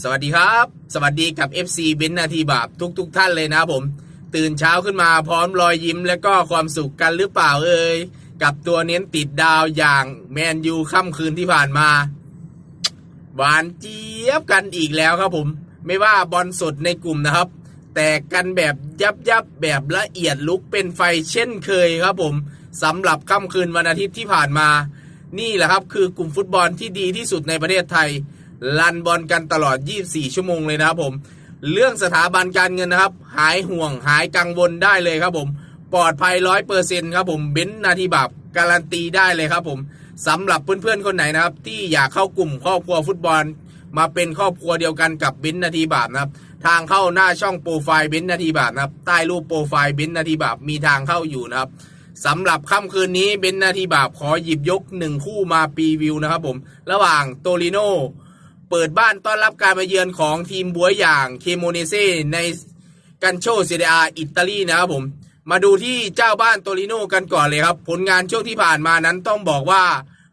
สวัสดีครับ สวัสดีกับ FC เบนนาทีบาปทุกๆทท่านเลยนะผม ตื่นเช้าขึ้นมาพร้อมรอยยิ้มและก็ความสุขกันหรือเปล่าเอ่ยกับตัวเน้นติดดาวอย่างแมนยูค่ำคืนที่ผ่านมาหวานเจี๊ยบกันอีกแล้วครับผม ไม่ว่าบอลสดในกลุ่มนะครับ แต่กันแบบยับยับแบบละเอียดลุกเป็นไฟเช่นเคยครับผมสำหรับค่ำคืนวันอาทิตย์ที่ผ่านมา นี่แหละครับคือกลุ่มฟุตบอลที่ดีที่สุดในประเทศไทย ลันบอลกันตลอด 24 ชั่วโมงเลยนะครับผม เรื่องสถาบันการเงินนะครับ หายห่วงหายกังวลได้เลยครับผม ปลอดภัยร้อยเปอร์เซ็นครับผมเบ้นนาทีบาปการันตีได้เลยครับผมสำหรับเพื่อนๆคนไหนนะครับ ที่อยากเข้ากลุ่มครอบครัวฟุตบอล มาเป็นครอบครัวเดียวกันกับเบ้นนาทีบาปนะครับ ทางเข้าหน้าช่องโปรไฟล์เบ้นนาทีบาปนะครับใต้รูปโปรไฟล์เบ้นนาทีบาปมีทางเข้าอยู่นะครับสำหรับค่ำคืนนี้เบ้นนาทีบาปขอหยิบยกหนึ่งคู่มาปีวิวนะครับผม ระหว่างโตริโน เปิดบ้านต้อนรับการมาเยือนของทีมบัวอย่างเคโมเนเซในกันโชเซเดอาอิตาลีนะครับผม มาดูที่เจ้าบ้านโตริโนกันก่อนเลยครับ ผลงานช่วงที่ผ่านมานั้นต้องบอกว่า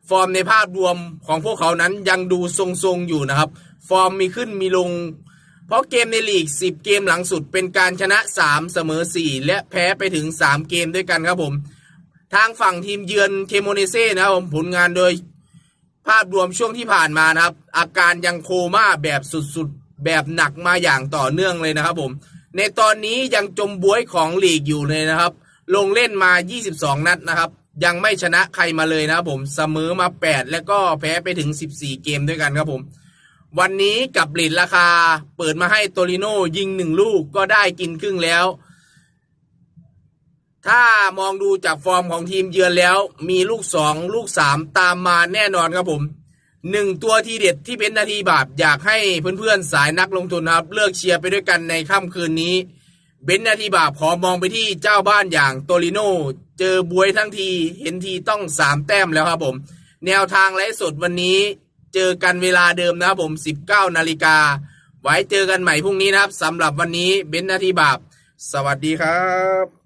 ฟอร์มในภาพรวมของพวกเขานั้นยังดูทรงๆอยู่นะครับ ฟอร์มมีขึ้นมีลง เพราะเกมในลีก 10 เกมหลังสุดเป็นการชนะ 3 เสมอ 4 และแพ้ไปถึง 3 เกมด้วยกันครับผม ทางฝั่งทีมเยือนเคโมเนเซ่นะครับผมผลงานโดย ภาพรวมช่วงที่ผ่านมานะครับ อาการยังโคม่าแบบสุดๆ แบบหนักมาอย่างต่อเนื่องเลยนะครับผม ในตอนนี้ยังจมบวยของลีกอยู่เลยนะครับ ลงเล่นมา 22 นัดนะครับ ยังไม่ชนะใครมาเลยนะครับผมเสมอมา 8 แล้วก็แพ้ไปถึง 14 เกมด้วยกันครับผม วันนี้กับเลทราคาเปิดมาให้โตริโนยิงหนึ่งลูกก็ได้กินครึ่งแล้ว ถ้ามองดูจากฟอร์มของทีมเยือนแล้ว มีลูกสองลูกสามตามมาแน่นอนครับผมหนึ่งตัวทีเด็ดที่เป็นนาทีบาปอยากให้เพื่อนๆสายนักลงทุนครับ เลือกเชียร์ไปด้วยกันในค่ำคืนนี้เบนนาทีบาปขอมองไปที่เจ้าบ้านอย่างโตริโนเจอบวยทั้งทีเห็นทีต้องสามแต้มแล้วครับผม แนวทางไลฟ์สดวันนี้ เจอกันเวลาเดิมนะครับผม 19นาฬิกาไว้เจอกันใหม่พรุ่งนี้นะครับสำหรับวันนี้เบนนาทีบาปสวัสดีครับ